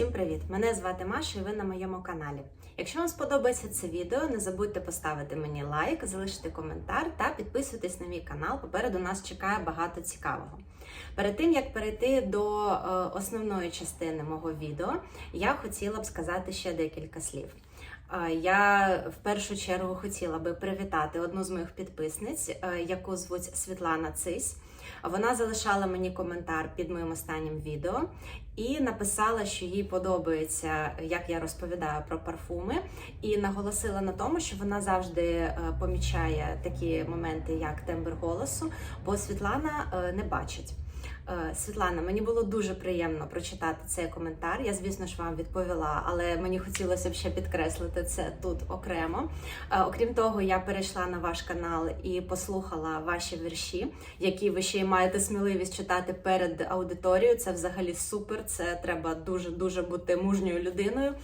Всім привіт! Мене звати Маша і ви на моєму каналі. Якщо вам сподобається це відео, не забудьте поставити мені лайк, залишити коментар та підписуйтесь на мій канал. Попереду нас чекає багато цікавого. Перед тим як перейти до е, основної частини мого відео, я хотіла б сказати ще декілька слів. Е, Я в першу чергу хотіла би привітати одну з моїх підписниць, е, яку звуть Світлана Цись. Вона залишала мені коментар під моїм останнім відео і написала, що їй подобається, як я розповідаю про парфуми, і наголосила на тому, що вона завжди е, помічає такі моменти, як тембр голосу, бо Світлана е, не бачить. Е, Світлана, мені було дуже приємно прочитати цей коментар. Я, звісно ж, вам відповіла, але мені хотілося б ще підкреслити це тут окремо. Е, Окрім того, я перейшла на ваш канал і послухала ваші вірші, які ви ще й маєте сміливість читати перед аудиторією. Це взагалі супер. Це треба дуже дуже бути мужньою людиною.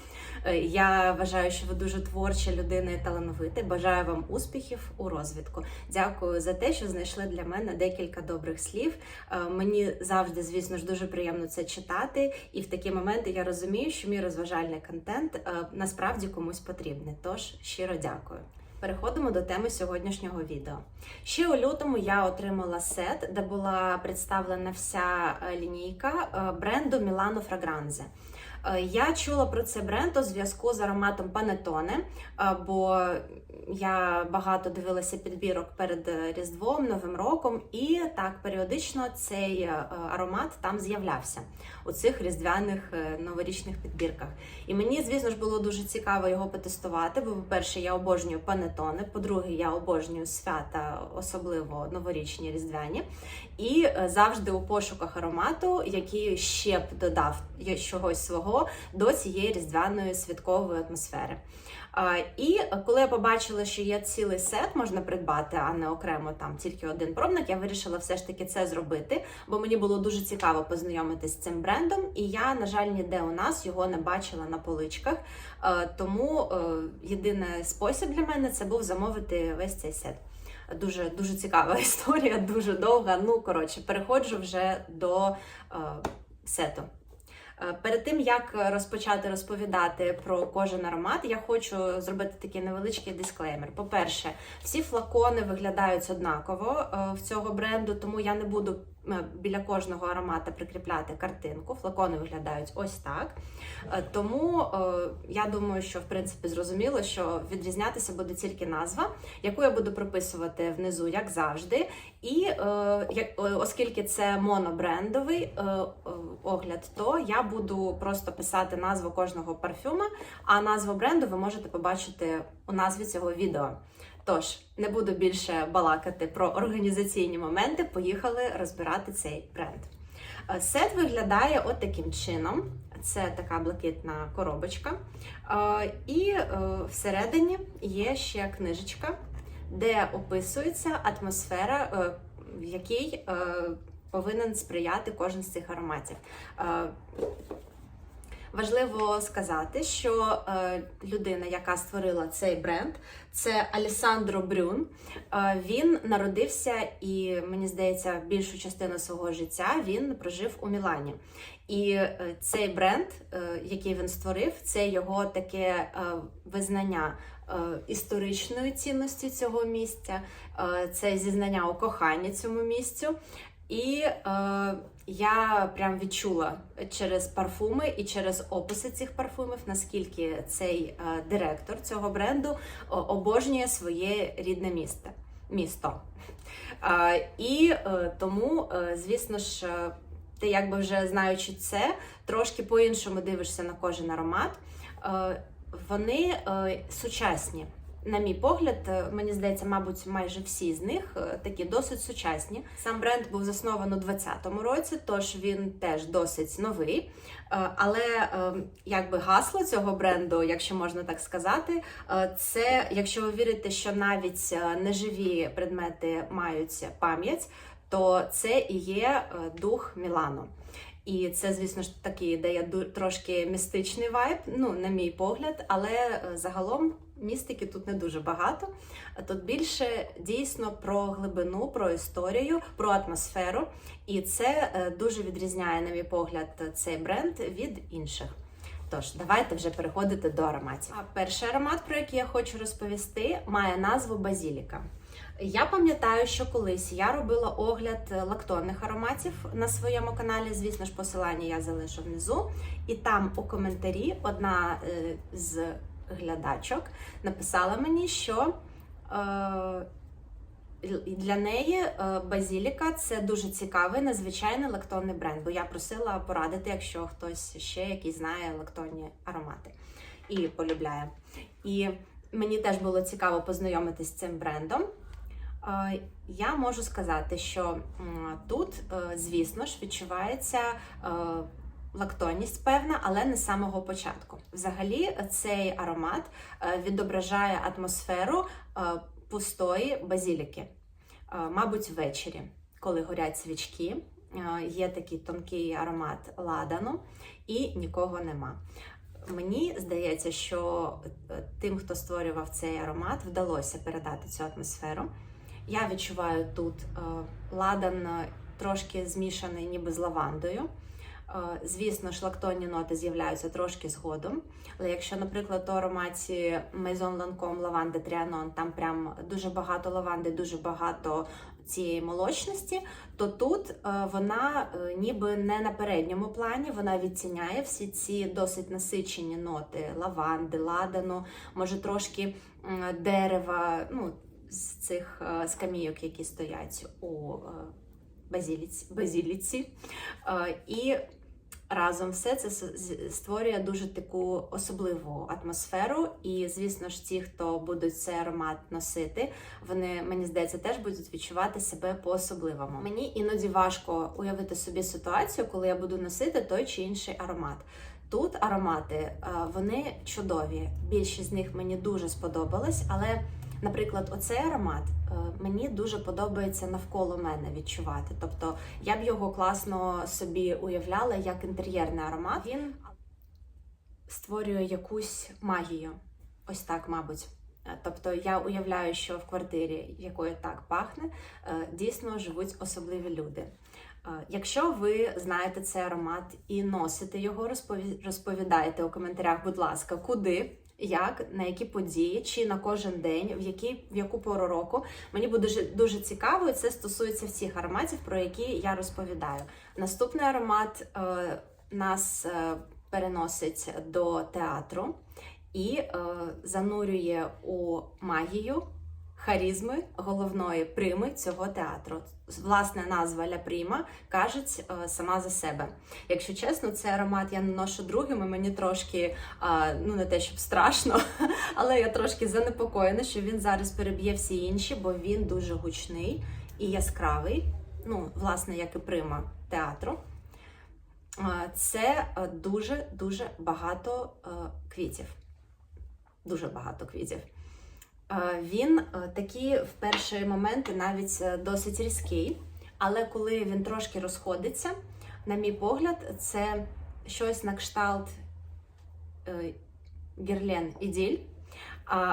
Е, Я вважаю, що ви дуже творча людина і талановита. Бажаю вам успіхів у розвитку. Дякую за те, що знайшли для мене декілька добрих слів. Е, Мені завжди, звісно ж, дуже приємно це читати. І в такі моменти я розумію, що мій розважальний контент е, насправді комусь потрібний. Тож щиро дякую. Переходимо до теми сьогоднішнього відео. Ще у лютому я отримала сет, де була представлена вся лінійка бренду Milano Fragranze. Е, Я чула про цей бренд у зв'язку з ароматом Панетоне, бо я багато дивилася підбірок перед е, Різдвом, Новим роком, і так періодично цей е, аромат там з'являвся у цих різдвяних е, новорічних підбірках. І мені, звісно ж, було дуже цікаво його потестувати. Бо, по-перше, я обожнюю панетони, по-друге, я обожнюю свята, особливо новорічні різдвяні. І завжди у пошуках аромату, який ще б додав чогось свого до цієї різдвяної святкової атмосфери. І коли я побачила, що є цілий сет, можна придбати, а не окремо там тільки один пробник, я вирішила все ж таки це зробити, бо мені було дуже цікаво познайомитись з цим брендом, і я, на жаль, ніде у нас його не бачила на поличках. Е, Тому е, єдиний спосіб для мене це був замовити весь цей сет. Дуже дуже цікава історія, дуже довга. Ну коротше, переходжу вже до е, сету. Е, Перед тим як розпочати розповідати про кожен аромат, я хочу зробити такий невеличкий дисклеймер. По-перше, всі флакони виглядають однаково е, в цього бренду, тому я не буду біля кожного аромата прикріпляти картинку. Флакони виглядають ось так. Е, Тому е, я думаю, що в принципі зрозуміло, що відрізнятися буде тільки назва, яку я буду прописувати внизу, як завжди. І е, е, оскільки це монобрендовий е, е, огляд, то я буду просто писати назву кожного парфюма, а назву бренду ви можете побачити у назві цього відео. Тож не буду більше балакати про організаційні моменти. Поїхали розбирати цей бренд. Е, Сет виглядає от таким чином. Це така блакитна коробочка. Е, І е, всередині є ще книжечка, де описується атмосфера, в якій повинен сприяти кожен з цих ароматів. Важливо сказати, що е, людина, яка створила цей бренд, це Алісандро Брюн. Е, він народився і, мені здається, більшу частину свого життя він прожив у Мілані. І е, цей бренд, який він створив, це його таке визнання історичної цінності цього місця, це зізнання у коханні цьому місцю. І е, я прям відчула через парфуми і через описи цих парфумів, наскільки цей е, директор цього бренду обожнює своє рідне місто. місто. Е, і е, тому, е, звісно ж, е, ти якби вже знаючи це, трошки по-іншому дивишся на кожен аромат. Е, вони е, сучасні. На мій погляд, е, мені здається, мабуть, майже всі з них е, такі досить сучасні. Сам бренд був заснований у 2020 році, тож він теж досить новий. Е, Але якби гасло цього бренду, якщо можна так сказати, це якщо ви вірите, що навіть неживі предмети мають пам'ять, то це і є дух Мілану. І це, звісно ж, такий дає трошки містичний вайб, ну, на мій погляд, але е, загалом містики тут не дуже багато. Тут більше дійсно про глибину, про історію, про атмосферу. І це е, дуже відрізняє, на мій погляд, цей бренд від інших. Тож, давайте вже переходити до ароматів. А перший аромат, про який я хочу розповісти, має назву Базіліка. Я пам'ятаю, що колись я робила огляд лактонних ароматів на своєму каналі. Звісно ж, посилання я залишу внизу. І там у коментарі одна е, з глядачок написала мені, що е, для неї е, базіліка це дуже цікавий, незвичайний лактонний бренд. Бо я просила порадити, якщо хтось ще який знає лактонні аромати і полюбляє. І мені теж було цікаво познайомитись з цим брендом. Я можу сказати, що тут, е, звісно ж, відчувається е, лактонність певна, але не з самого початку. Взагалі, цей аромат е, відображає атмосферу пустої базіліки. Мабуть, ввечері, коли горять свічки, є такий тонкий аромат ладану і нікого нема. Мені здається, що тим, хто створював цей аромат, вдалося передати цю атмосферу. Я відчуваю тут е, ладан е, трошки змішаний ніби з лавандою. Е, Звісно, ж, лактонні ноти з'являються трошки згодом. Але якщо, наприклад, у ароматі Maison Lancome лаванди Trianon, там прям дуже багато лаванди, дуже багато цієї молочності, то тут вона ніби не на передньому плані, вона відціняє всі ці досить насичені ноти лаванди, ладану, може трошки дерева, ну, з цих е, скамійок, які стоять у е, базіліці. базіліці. Е, І разом все це створює дуже таку особливу атмосферу. І, звісно ж, ті, хто будуть цей аромат носити, вони, мені здається, теж будуть відчувати себе по-особливому. Мені іноді важко уявити собі ситуацію, коли я буду носити той чи інший аромат. Тут аромати вони чудові. Більшість з них мені дуже сподобалась, але, наприклад, оцей аромат е, мені дуже подобається навколо мене відчувати. Тобто я б його класно собі уявляла як інтер'єрний аромат. Він створює якусь магію. Ось так, мабуть. Е, Тобто я уявляю, що в квартирі, якою так пахне, е, дійсно живуть особливі люди. Якщо ви знаєте цей аромат і носите його, розпові- розповідайте у коментарях, будь ласка, куди, як, на які події, чи на кожен день, в, які, в яку пору року. Мені буде дуже, дуже цікаво, і це стосується всіх ароматів, про які я розповідаю. Наступний аромат е, нас е, переносить до театру і е, занурює у магію харізми головної прими цього театру. Власне назва Ля Пріма кажуть е, сама за себе. Якщо чесно, цей аромат я наношу другим, і мені трошки а, ну не те, щоб страшно, але я трошки занепокоєна, що він зараз переб'є всі інші, бо він дуже гучний і яскравий. Ну, власне, як і прима театру. Це е, дуже дуже багато е, квітів. Дуже багато квітів. Він е, такий в перші моменти навіть е, досить різкий, але коли він трошки розходиться, на мій погляд, це щось на кшталт е, Герлен Іділь,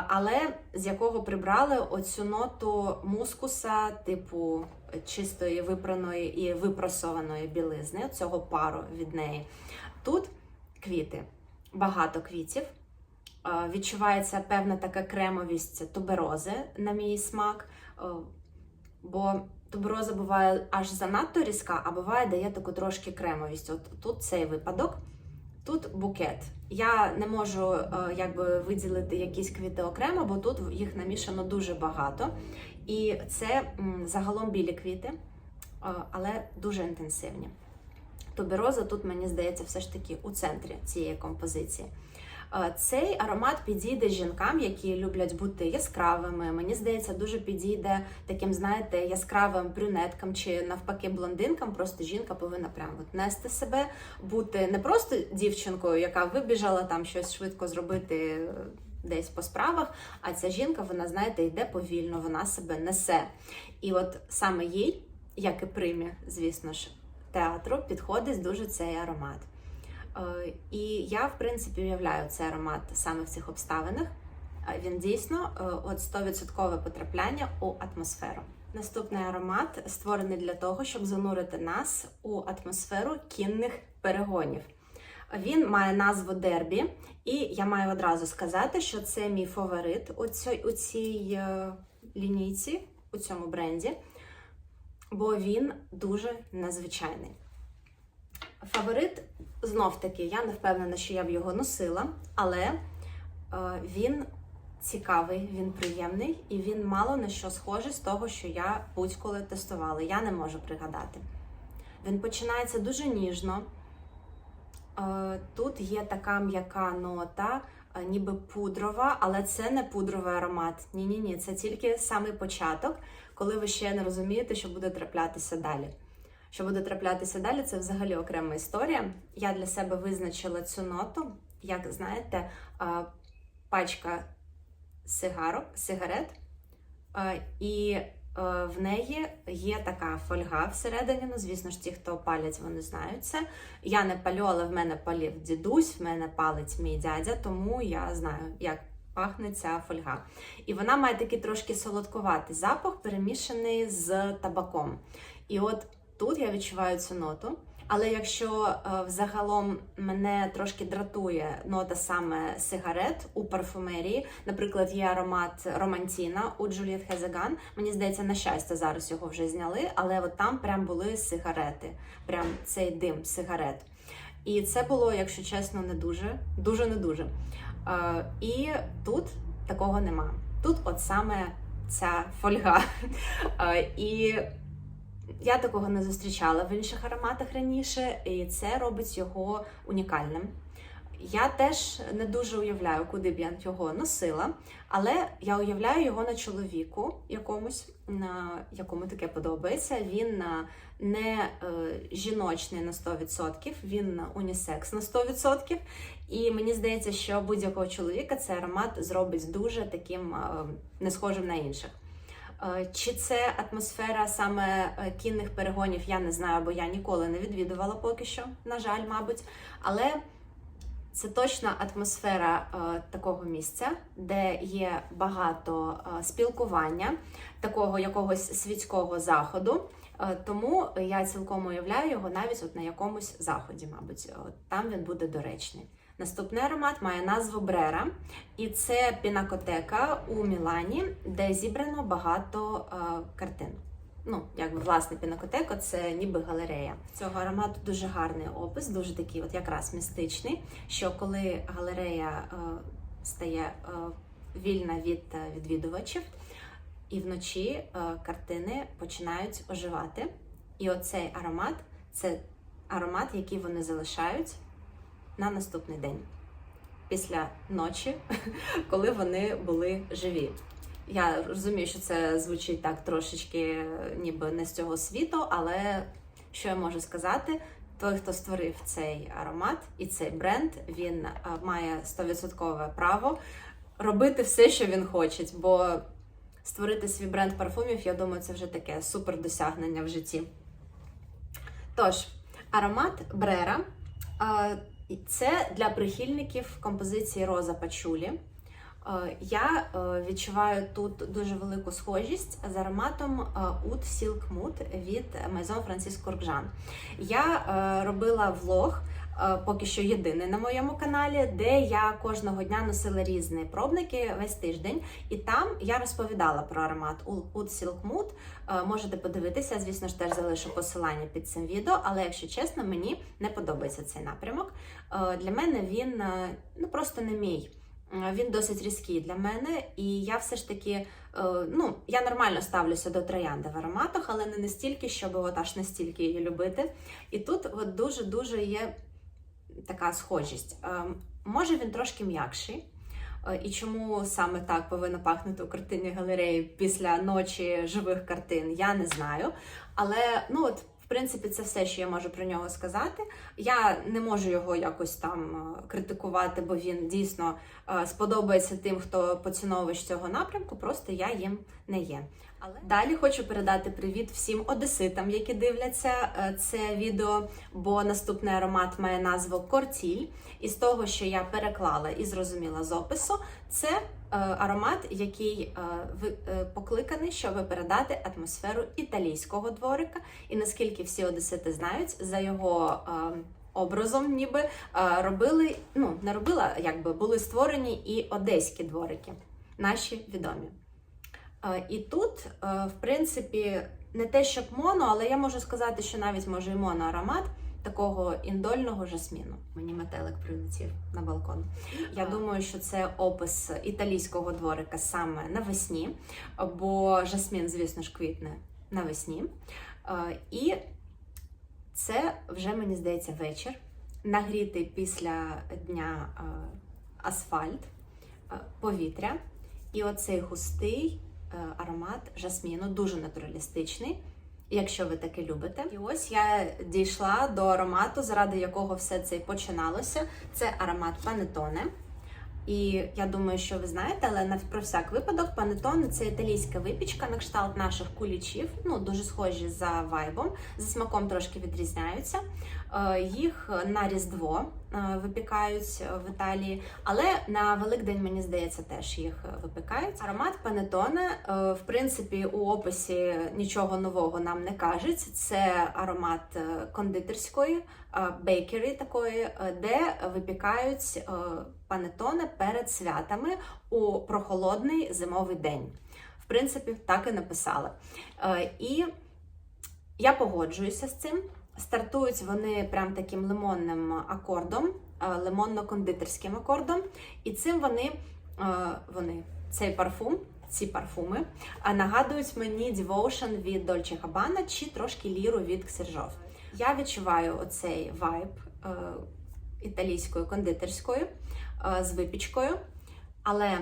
але з якого прибрали оцю ноту мускуса, типу чистої випраної і випросованої білизни, цього пару від неї. Тут квіти, багато квітів. Відчувається певна така кремовість туберози, на мій смак. Е, Бо тубероза буває аж занадто різка, а буває дає таку трошки кремовість. От тут цей випадок, тут букет. Я не можу е, якби виділити якісь квіти окремо, бо тут їх намішано дуже багато. І це загалом білі квіти, е, але дуже інтенсивні. Тубероза тут, мені здається, все ж таки у центрі цієї композиції. Цей аромат підійде жінкам, які люблять бути яскравими. Мені здається, дуже підійде таким, знаєте, яскравим брюнеткам чи навпаки блондинкам. Просто жінка повинна прямо от нести себе, бути не просто дівчинкою, яка вибіжала там щось швидко зробити е, десь по справах. А ця жінка, вона, знаєте, йде повільно, вона себе несе. І от саме їй, як і примі, звісно ж, театру, підходить дуже цей аромат. Е, І я, в принципі, уявляю цей аромат саме в цих обставинах. Е, Він дійсно е, от 100% потрапляння у атмосферу. Наступний аромат створений для того, щоб занурити нас у атмосферу кінних перегонів. Він має назву Дербі, і я маю одразу сказати, що це мій фаворит у цій, у цій лінійці, у цьому бренді, бо він дуже незвичайний. Фаворит знов таки, я не впевнена, що я б його носила, але е, він цікавий, він приємний і він мало на що схожий з того, що я будь-коли тестувала. Я не можу пригадати. Він починається дуже ніжно. Е, Тут є така м'яка нота, е, ніби пудрова, але це не пудровий аромат. Ні-ні ні, це тільки самий початок, коли ви ще не розумієте, що буде траплятися далі. Що буде траплятися далі, це взагалі окрема історія. Я для себе визначила цю ноту, як знаєте, пачка сигарок, сигарет, і в неї є така фольга всередині. Ну, звісно ж, ті, хто палять, вони знають це. Я не палю, але в мене палів дідусь, в мене палить мій дядя, тому я знаю, як пахне ця фольга. І вона має такий трошки солодкуватий запах, перемішаний з табаком. І от тут я відчуваю цю ноту. Але якщо е, взагалом мене трошки дратує нота саме сигарет у парфумерії, наприклад, є аромат Романтіна у Джуліет Хезеган. Мені здається, на щастя, зараз його вже зняли, але от там прям були сигарети, прям цей дим сигарет. І це було, якщо чесно, не дуже, дуже не дуже. Е, і тут такого нема. Тут от саме ця фольга. Е, і я такого не зустрічала в інших ароматах раніше, і це робить його унікальним. Я теж не дуже уявляю, куди б я його носила, але я уявляю його на чоловіку якомусь, на якому таке подобається. Він на- не е, жіночний на 100%, він на унісекс на 100%. І мені здається, що будь-якого чоловіка цей аромат зробить дуже таким е, не схожим на інших. Е, Чи це атмосфера саме е, кінних перегонів, я не знаю, бо я ніколи не відвідувала поки що, на жаль, мабуть. Але це точно атмосфера е, такого місця, де є багато спілкування, такого якогось світського заходу. Тому я цілком уявляю його навіть от на якомусь заході, мабуть, От там він буде доречний. Наступний аромат має назву Брера, і це пінакотека у Мілані, де зібрано багато е, картин. Ну, якби власне пінакотека, це ніби галерея. Цього аромату дуже гарний опис, дуже такий, от якраз містичний. Що коли галерея е, стає е, вільна від е, відвідувачів, і вночі е, картини починають оживати. І оцей аромат це аромат, який вони залишають на наступний день, після ночі, коли вони були живі. Я розумію, що це звучить так трошечки, ніби не з цього світу, але що я можу сказати? Той, хто створив цей аромат і цей бренд, він е, має 100% право робити все, що він хоче. Бо створити свій бренд парфумів, я думаю, це вже таке супер досягнення в житті. Тож, аромат Брера е, і це для прихильників композиції Роза Пачулі. Е, Я е, відчуваю тут дуже велику схожість з ароматом Ут Сілк Мут від Maison Francis Kurkdjian. Я е, робила влог, поки що єдиний на моєму каналі, де я кожного дня носила різні пробники весь тиждень. І там я розповідала про аромат Silk Mood. Е, Можете подивитися, звісно ж, теж залишу посилання під цим відео, але якщо чесно, мені не подобається цей напрямок. Е, Для мене він е, ну, просто не мій. Е, Він досить різкий для мене, і я все ж таки, е, ну, я нормально ставлюся до троянди в ароматах, але не настільки, щоб от аж настільки її любити. І тут от дуже-дуже є така схожість. Е, Може він трошки м'якший. Е, І чому саме так повинно пахнути у картині галереї після ночі живих картин, я не знаю. Але ну от, в принципі, це все, що я можу про нього сказати. Я не можу його якось там е, критикувати, бо він дійсно сподобається тим, хто поціновувач цього напрямку. Просто я їм не є. Далі хочу передати привіт всім одеситам, які дивляться е, це відео, бо наступний аромат має назву Кортіль. І з того, що я переклала і зрозуміла з опису, це е, аромат, який е, покликаний, щоб передати атмосферу італійського дворика. І наскільки всі одесити знають, за його образом, ніби робили, ну не робила, якби були створені і одеські дворики, наші відомі. Е, І тут, е, в принципі, не те, щоб моно, але я можу сказати, що навіть може і моноаромат такого індольного жасміну. Мені метелик прилетів на балкон. Я думаю, що це опис італійського дворика саме навесні, бо жасмін, звісно ж, квітне навесні. Е, І це вже, мені здається, вечір. Нагрітий після дня асфальт, повітря. І оцей густий аромат жасміну, дуже натуралістичний, якщо ви таке любите. І ось я дійшла до аромату, заради якого все це і починалося. Це аромат Панетоне. І я думаю, що ви знаєте, але про всяк випадок панетоне це італійська випічка на кшталт наших кулічів, ну дуже схожі за вайбом, за смаком трошки відрізняються. Е, Їх на Різдво е, випікають в Італії, але на Великдень, мені здається, теж їх випікають. Аромат панетоне, е, в принципі, у описі нічого нового нам не кажуть. Це аромат е, кондитерської, бейкері такої, е, де випікають е, панетоне перед святами у прохолодний зимовий день. В принципі, так і написали. Е, І я погоджуюся з цим. Стартують вони прям таким лимонним акордом, е, лимонно-кондитерським акордом. І цим вони, е, вони цей парфум, ці парфуми а, нагадують мені Devotion від Dolce Gabbana чи трошки ліру від Ксержов. Я відчуваю оцей вайб е, італійською кондитерською е, з випічкою, але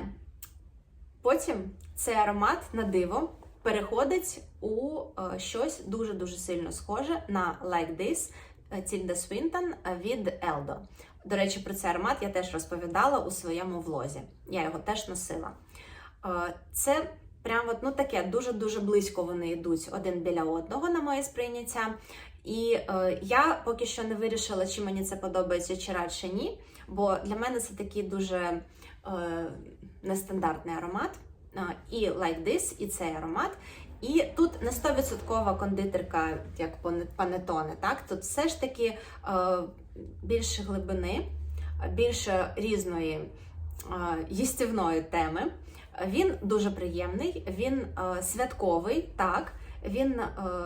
потім цей аромат на диво переходить у е, щось дуже-дуже сильно схоже на Like This Тільда Свінтон від Eldo. До речі, про цей аромат я теж розповідала у своєму влозі. Я його теж носила. Е, Це прям от, ну, таке дуже-дуже близько вони йдуть один біля одного на моє сприйняття. І е, я поки що не вирішила, чи мені це подобається, чи радше ні. Бо для мене це такий дуже е, нестандартний аромат. Е, і Like This, і цей аромат. І тут не 100% кондитерка, як панетоне, так? Тут все ж таки е, більше глибини, більше різної е, їстівної теми. Він дуже приємний, він е, святковий, так. Він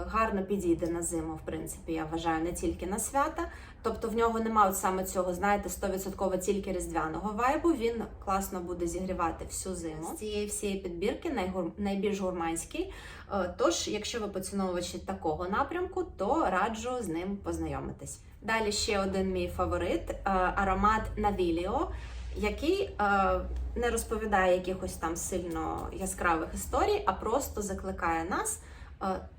гарно підійде на зиму, в принципі, я вважаю, не тільки на свята. Тобто в нього немає от саме цього, знаєте, 100% тільки різдвяного вайбу. Він класно буде зігрівати всю зиму. З цієї всієї підбірки найбільш гурманський. Е, Тож, якщо ви поціновувачі такого напрямку, то раджу з ним познайомитись. Далі ще один мій фаворит е, аромат Навіліо, який е, не розповідає якихось там сильно яскравих історій, а просто закликає нас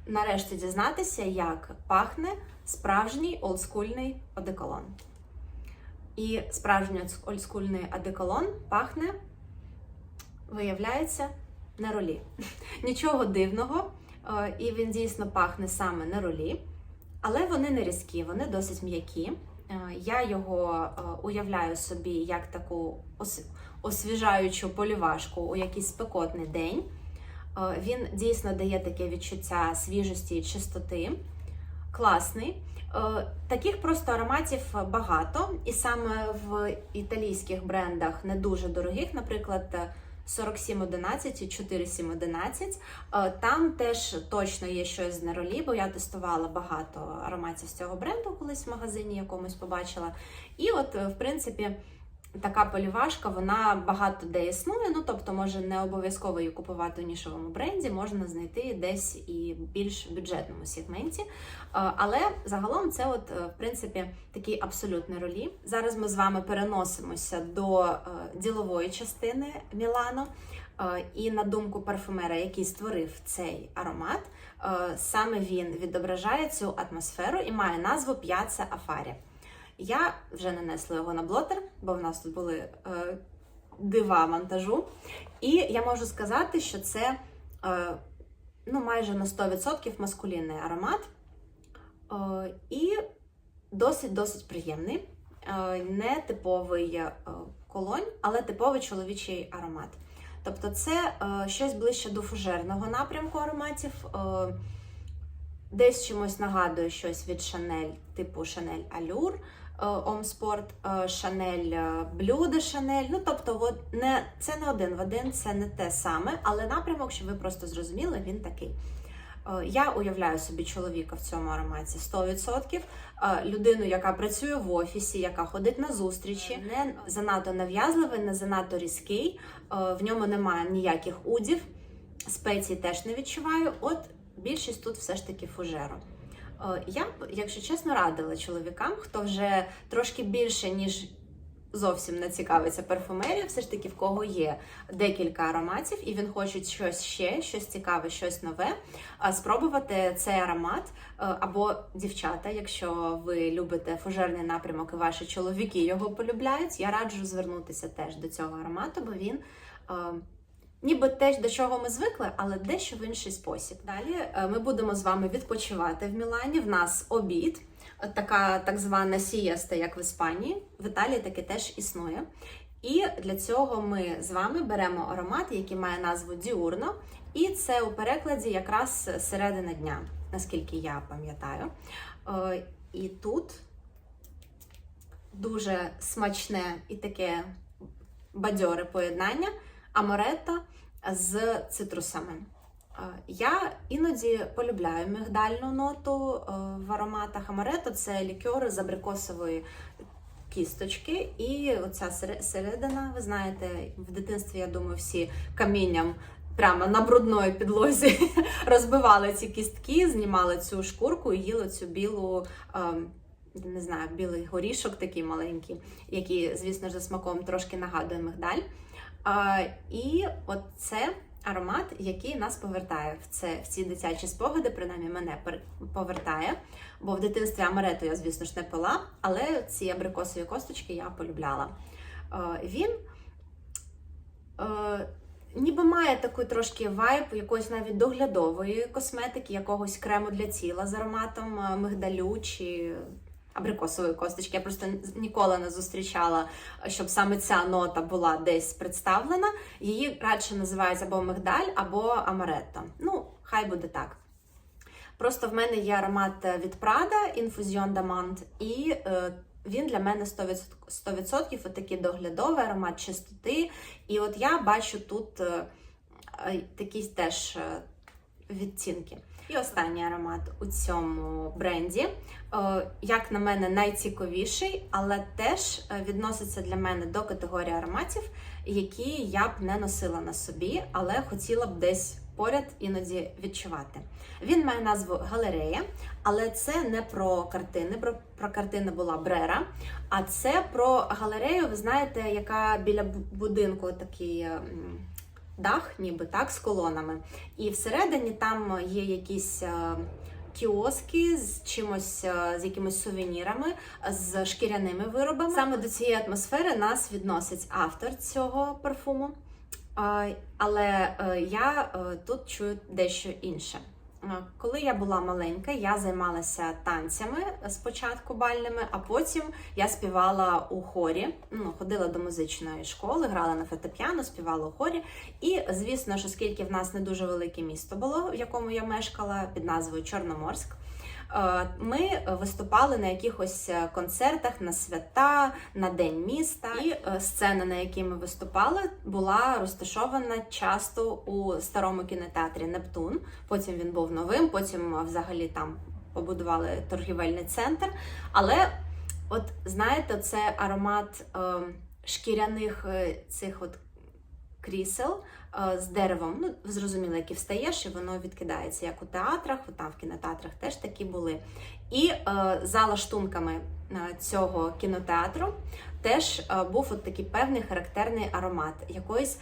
нарешті дізнатися, як пахне справжній олдскульний одеколон. І справжній олдскульний одеколон пахне, виявляється, на ролі. Нічого дивного, е, і він дійсно пахне саме на ролі, але вони не різкі, вони досить м'які. Е, Я його е, уявляю собі як таку освіжаючу полівашку у якийсь спекотний день. Він дійсно дає таке відчуття свіжості і чистоти. Класний. Таких просто ароматів багато, і саме в італійських брендах не дуже дорогих, наприклад, 4711 і 4711. Е, Там теж точно є щось з неролі, бо я тестувала багато ароматів з цього бренду колись в магазині якомусь побачила. І от, е, в принципі, така полівашка, вона багато де існує. Ну, тобто, може, не обов'язково її купувати у нішовому бренді, можна знайти десь і більш бюджетному сегменті. Е, Але загалом це, от, е, в принципі, такий абсолютний ролі. Зараз ми з вами переносимося до е, ділової частини Мілано. І на думку парфумера, який створив цей аромат, саме він відображає цю атмосферу і має назву П'яца Афарі. Я вже нанесла його на блотер, бо в нас тут були е, дива монтажу. І я можу сказати, що це е, ну, майже на 100% маскулінний аромат. Е, і досить-досить приємний. Е, не типовий е, колонь, але типовий чоловічий аромат. Тобто, це е, щось ближче до фужерного напрямку ароматів. Е, Десь чимось нагадує щось від Шанель, типу Шанель Алюр. Ом Спорт, Шанель Блю де Шанель. Ну тобто, от не це не один в один, це не те саме, але напрямок, щоб ви просто зрозуміли, він такий. Е, Я уявляю собі чоловіка в цьому ароматі 100%. Е, Людину, яка працює в офісі, яка ходить на зустрічі, не занадто нав'язливий, не занадто різкий. Е, В ньому немає ніяких удів, спецій теж не відчуваю. От більшість тут все ж таки фужеру. Е, Я б, якщо чесно, радила чоловікам, хто вже трошки більше, ніж зовсім не цікавиться парфумерією, все ж таки в кого є декілька ароматів, і він хоче щось ще, щось цікаве, щось нове. а Спробувати цей аромат е, або дівчата, якщо ви любите фужерний напрямок і ваші чоловіки його полюбляють. Я раджу звернутися теж до цього аромату, бо він. Е, Ніби те, до чого ми звикли, але дещо в інший спосіб. Далі е, ми будемо з вами відпочивати в Мілані. В нас обід, така так звана сієста, як в Іспанії. В Італії таке теж існує. І для цього ми з вами беремо аромат, який має назву Діурно, і це у перекладі якраз середина дня, наскільки я пам'ятаю. Е, І тут дуже смачне і таке бадьоре поєднання аморетто з цитрусами. Е, Я іноді полюбляю мигдальну ноту е, в ароматах амарето. Це лікьори з абрикосової кісточки. І оця сере- середина, ви знаєте, в дитинстві, я думаю, всі камінням прямо на брудної підлозі розбивали ці кістки, знімали цю шкурку і їли цю білу. ем, Не знаю, білий горішок такий маленький, який, звісно ж, за смаком трошки нагадує мигдаль. І от це аромат, який нас повертає в це в ці дитячі спогади, принаймні мене повертає. Бо в дитинстві амарету я, звісно ж, не пила, але ці абрикосові косточки я полюбляла. Він е, ніби має такий трошки вайб якоїсь навіть доглядової косметики, якогось крему для тіла з ароматом е, мигдалю чи абрикосової косточки. Я просто ніколи не зустрічала, щоб саме ця нота була десь представлена. Її радше називають або мигдаль, або амаретто. Ну, хай буде так. Просто в мене є аромат від Prada Infusion Damant, і е, він для мене 100%, 100% отакий доглядовий аромат чистоти. І от я бачу тут е, е, такі теж е, відтінки. І останній аромат у цьому бренді, е, як на мене, найцікавіший, але теж е, відноситься для мене до категорії ароматів, які я б не носила на собі, але хотіла б десь поряд іноді відчувати. Він має назву Галерея, але це не про картини. Про, про картини була Брера, а це про галерею, ви знаєте, яка біля будинку такий. Дах, ніби так, з колонами. І всередині там є якісь е, кіоски з чимось, е, з якимись сувенірами, з шкіряними виробами. Саме до цієї атмосфери нас відносить автор цього парфуму. Е, Але я тут чую дещо інше. Е, Коли я була маленька, я займалася танцями спочатку бальними, а потім я співала у хорі. Ну, ходила до музичної школи, грала на фортепіано, співала у хорі. І звісно ж, оскільки в нас не дуже велике місто було, в якому я мешкала під назвою Чорноморськ. Е, Ми виступали на якихось е, концертах на свята, на День міста. І е, сцена, на якій ми виступали, була розташована часто у старому кінотеатрі Нептун. Потім він був новим, потім взагалі там побудували торгівельний центр. Але, от знаєте, це аромат е, шкіряних цих от крісел е, з деревом. Ну, ви зрозуміли, які встаєш, і воно відкидається, як у театрах, там в кінотеатрах теж такі були. І е, за лаштунками е, цього кінотеатру теж був от такий певний характерний аромат, якоїсь,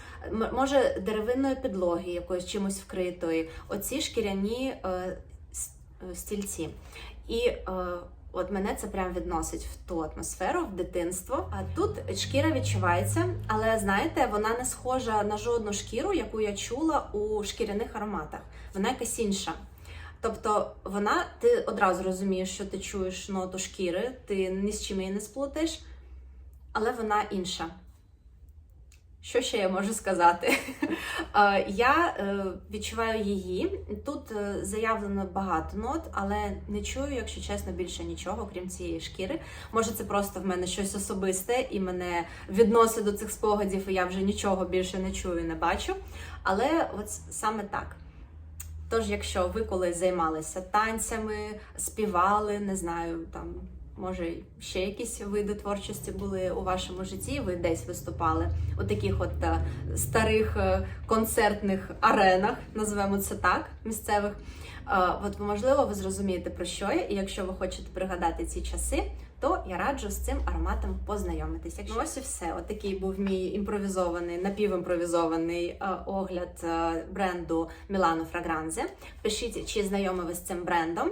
може, деревинної підлоги, якоїсь чимось вкритої, оці шкіряні стільці. І От мене це прям відносить в ту атмосферу, в дитинство. А тут шкіра відчувається, але знаєте, вона не схожа на жодну шкіру, яку я чула у шкіряних ароматах. Вона якась інша. Тобто, вона, ти одразу розумієш, що ти чуєш ноту шкіри, ти ні з чим її не сплутаєш, але вона інша. Що ще я можу сказати? Е, Я е, відчуваю її. Тут е, заявлено багато нот, але не чую, якщо чесно, більше нічого, крім цієї шкіри. Може, це просто в мене щось особисте і мене відносить до цих спогадів, і я вже нічого більше не чую, і не бачу. Але от саме так. Тож, якщо ви колись займалися танцями, співали, не знаю, там може ще якісь види творчості були у вашому житті, ви десь виступали у таких от е, старих е, концертних аренах, називаємо це так, місцевих. Е, От можливо, ви зрозумієте про що я, і якщо ви хочете пригадати ці часи, то я раджу з цим ароматом познайомитися. Ну, ось і все. От такий був мій імпровізований, напівімпровізований е, огляд е, бренду Milano Fragranze. Пишіть, чи знайомі ви з цим брендом,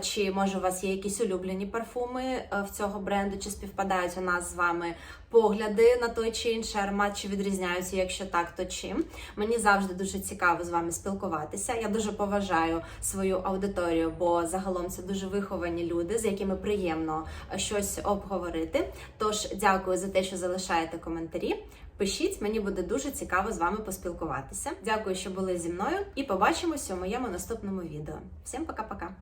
чи може у вас є якісь улюблені парфуми в цього бренду, чи співпадають у нас з вами погляди на той чи інший аромат, чи відрізняються, якщо так, то чим. Мені завжди дуже цікаво з вами спілкуватися. Я дуже поважаю свою аудиторію, бо загалом це дуже виховані люди, з якими приємно е, щось обговорити. Тож дякую за те, що залишаєте коментарі. Пишіть, мені буде дуже цікаво з вами поспілкуватися. Дякую, що були зі мною, і побачимося у моєму наступному відео. Всім пока-пока!